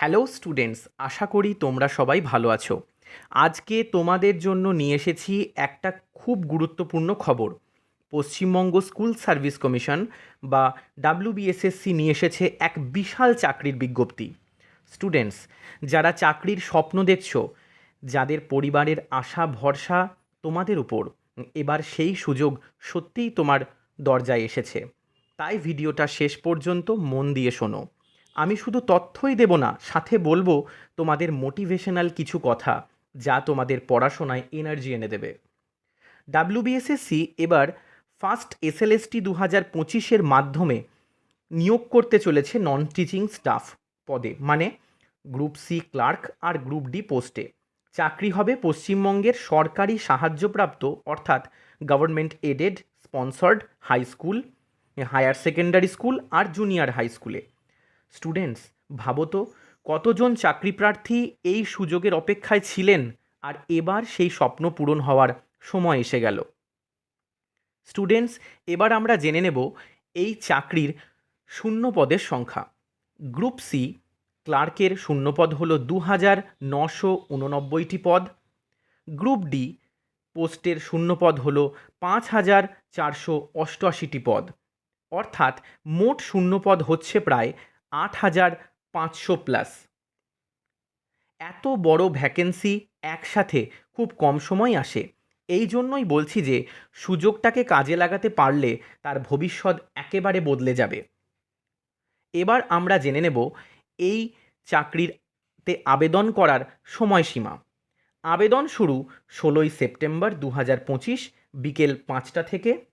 Hello students, আশা করি তোমরা সবাই ভালো আছো। আজকে তোমাদের জন্য নিয়ে এসেছি একটা খুব গুরুত্বপূর্ণ খবর। পশ্চিমবঙ্গ স্কুল সার্ভিস কমিশন বা ডাব্লিউবিএসএসসি নিয়ে এসেছে এক বিশাল চাকরির বিজ্ঞপ্তি। স্টুডেন্টস, যারা চাকরির স্বপ্ন দেখছ, যাদের পরিবারের আশা, ভরসা তোমাদের উপর, এবার সেই সুযোগ সত্যিই তোমার দরজায় এসেছে। তাই ভিডিওটা শেষ পর্যন্ত মন দিয়ে শোনো। আমি শুধু তথ্যই দেব না, সাথে বলব তোমাদের মোটিভেশনাল কিছু কথা যা তোমাদের পড়াশোনায় এনার্জি এনে দেবে। ডাব্লিউবিএসএসসি এবার ফার্স্ট এসএলএসটি দু হাজার পঁচিশের মাধ্যমে নিয়োগ করতে চলেছে নন টিচিং স্টাফ পদে মানে গ্রুপ সি ক্লার্ক আর গ্রুপ ডি পোস্টে চাকরি হবে পশ্চিমবঙ্গের সরকারি সাহায্যপ্রাপ্ত, অর্থাৎ government aided sponsored high school higher secondary school আর জুনিয়র হাই স্কুলে স্টুডেন্টস ভাবো তো, কতজন চাকরি প্রার্থী এই সুযোগের অপেক্ষায় ছিলেন আর এবার সেই স্বপ্ন পূরণ হওয়ার সময় এসে গেল। স্টুডেন্টস এবার আমরা জেনে নেব এই চাকরির শূন্য পদের সংখ্যা। গ্রুপ সি ক্লার্কের শূন্যপদ হলো দু হাজার নশো উননব্বইটি পদ। গ্রুপ ডি পোস্টের শূন্যপদ হল পাঁচ হাজার চারশো অষ্টআশিটি পদ। অর্থাৎ মোট শূন্যপদ হচ্ছে প্রায় আট হাজার পাঁচশো প্লাস। এত বড় ভ্যাকেন্সি একসাথে খুব কম সময় আসে। এই জন্যই বলছি যে, সুযোগটাকে কাজে লাগাতে পারলে তার ভবিষ্যৎ একেবারে বদলে যাবে। এবার আমরা জেনে নেব এই চাকরিতে আবেদন করার সময়সীমা। আবেদন শুরু ষোলোই সেপ্টেম্বর দু হাজার পঁচিশ বিকেল পাঁচটা থেকে।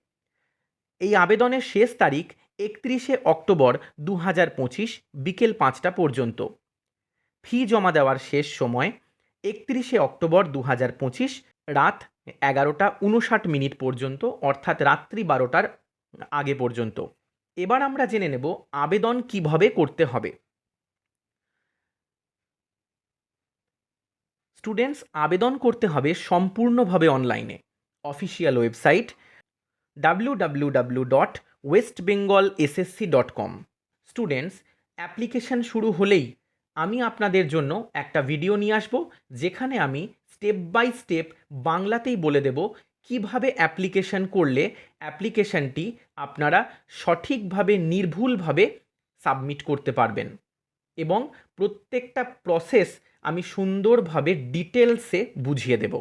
এই আবেদনের শেষ তারিখ একত্রিশে অক্টোবর দু হাজার পঁচিশ বিকেল পাঁচটা পর্যন্ত। ফি জমা দেওয়ার শেষ সময় একত্রিশে অক্টোবর দু হাজার পঁচিশ রাত এগারোটা উনষাট মিনিট পর্যন্ত, অর্থাৎ রাত্রি বারোটার আগে পর্যন্ত। এবার আমরা জেনে নেব আবেদন কীভাবে করতে হবে। স্টুডেন্টস, আবেদন করতে হবে সম্পূর্ণভাবে অনলাইনে। Official website W dot West Bengal SSC dot com students application শুরু হলেই আমি আপনাদের জন্য একটা ভিডিও নিয়ে আসব, যেখানে আমি স্টেপ বাই স্টেপ বাংলাতেই বলে দেব কীভাবে অ্যাপ্লিকেশন করলে অ্যাপ্লিকেশনটি আপনারা সঠিকভাবে, নির্ভুলভাবে সাবমিট করতে পারবেন। এবং প্রত্যেকটা প্রসেস আমি সুন্দরভাবে ডিটেলসে বুঝিয়ে দেব।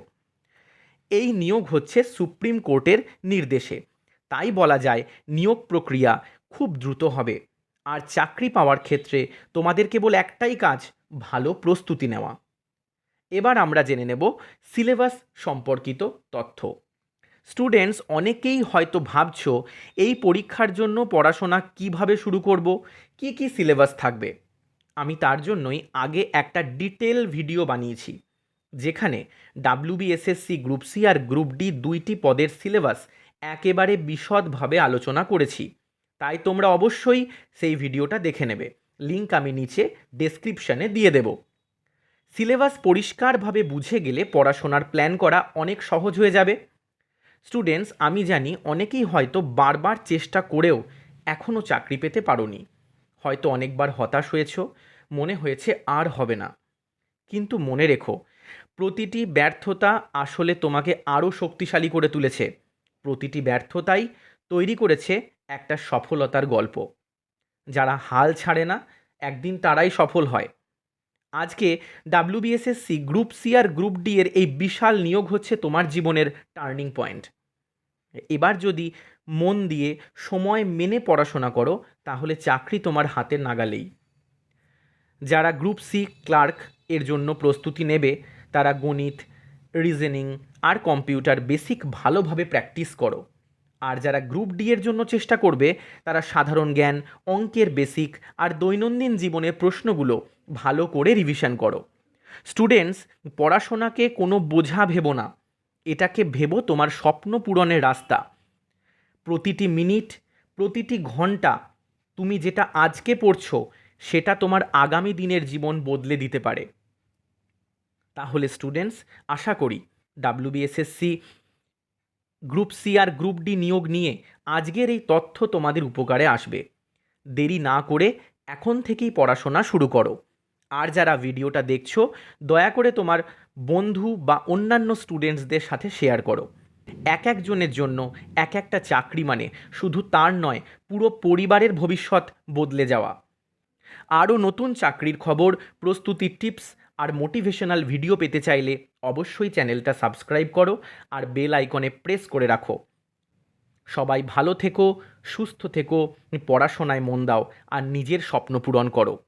এই নিয়োগ হচ্ছে সুপ্রিম কোর্টের নির্দেশে। তাই বলা যায়, নিয়োগ প্রক্রিয়া খুব দ্রুত হবে। আর চাকরি পাওয়ার ক্ষেত্রে তোমাদের কেবল একটাই কাজ, ভালো প্রস্তুতি নেওয়া। এবার আমরা জেনে নেব সিলেবাস সম্পর্কিত তথ্য। স্টুডেন্টস, অনেকেই হয়তো ভাবছ, এই পরীক্ষার জন্য পড়াশোনা কীভাবে শুরু করব, কি কি সিলেবাস থাকবে? আমি তার জন্যই আগে একটা ডিটেল ভিডিও বানিয়েছি। যেখানে ডাব্লিউবিএসএসসি গ্রুপ সি আর গ্রুপ ডি দুইটি পদের সিলেবাস একেবারে বিশদভাবে আলোচনা করেছি। তাই তোমরা অবশ্যই সেই ভিডিওটা দেখে নেবে। লিঙ্ক আমি নিচে ডেসক্রিপশানে দিয়ে দেব। সিলেবাস পরিষ্কারভাবে বুঝে গেলে পড়াশোনার প্ল্যান করা অনেক সহজ হয়ে যাবে। স্টুডেন্টস, আমি জানি অনেকেই হয়তো বারবার চেষ্টা করেও এখনও চাকরি পেতে পারোনি। হয়তো অনেকবার হতাশ হয়েছ, মনে হয়েছে আর হবে না। কিন্তু মনে রেখো প্রতিটি ব্যর্থতা আসলে তোমাকে আরও শক্তিশালী করে তুলেছে। প্রতিটি ব্যর্থতাই তৈরি করেছে একটা সফলতার গল্প। যারা হাল ছাড়ে না, একদিন তারাই সফল হয়। আজকে ডাব্লিউবিএসএসসি গ্রুপ সি আর গ্রুপ ডি এর এই বিশাল নিয়োগ হচ্ছে তোমার জীবনের টার্নিং পয়েন্ট। এবার যদি মন দিয়ে সময় মেনে পড়াশোনা করো, তাহলে চাকরি তোমার হাতের নাগালেই। যারা গ্রুপ সি ক্লার্ক, এর জন্য প্রস্তুতি নেবে তারা গণিত রিজনিং আর কম্পিউটার বেসিক ভালোভাবে প্র্যাকটিস করো। আর যারা গ্রুপ ডি এর জন্য চেষ্টা করবে, তারা সাধারণ জ্ঞান, অঙ্কের বেসিক আর দৈনন্দিন জীবনের প্রশ্নগুলো ভালো করে রিভিশন করো। স্টুডেন্টস পড়াশোনাকে কোনো বোঝা ভেবো না। এটাকে ভেবো তোমার স্বপ্ন পূরণের রাস্তা। প্রতিটি মিনিট, প্রতিটি ঘণ্টা তুমি যেটা আজকে পড়ছো, সেটা তোমার আগামী দিনের জীবন বদলে দিতে পারে। তাহলে স্টুডেন্টস আশা করি ডাব্লিউবিএসএসসি গ্রুপ সি আর গ্রুপ ডি নিয়োগ নিয়ে আজকের এই তথ্য তোমাদের উপকারে আসবে। দেরি না করে এখন থেকেই পড়াশোনা শুরু করো। আর যারা ভিডিওটা দেখছ, দয়া করে তোমার বন্ধু বা অন্যান্য স্টুডেন্টসদের সাথে শেয়ার করো। এক একজনের জন্য এক একটা চাকরি মানে শুধু তার নয়, পুরো পরিবারের ভবিষ্যৎ বদলে যাওয়া। আরও নতুন চাকরির খবর প্রস্তুতির টিপস আর মোটিভেশনাল ভিডিও পেতে চাইলে অবশ্যই চ্যানেলটা সাবস্ক্রাইব করো আর বেল আইকনে প্রেস করে রাখো। সবাই ভালো থেকো, সুস্থ থেকো, পড়াশোনায় মন দাও আর নিজের স্বপ্ন পূরণ করো।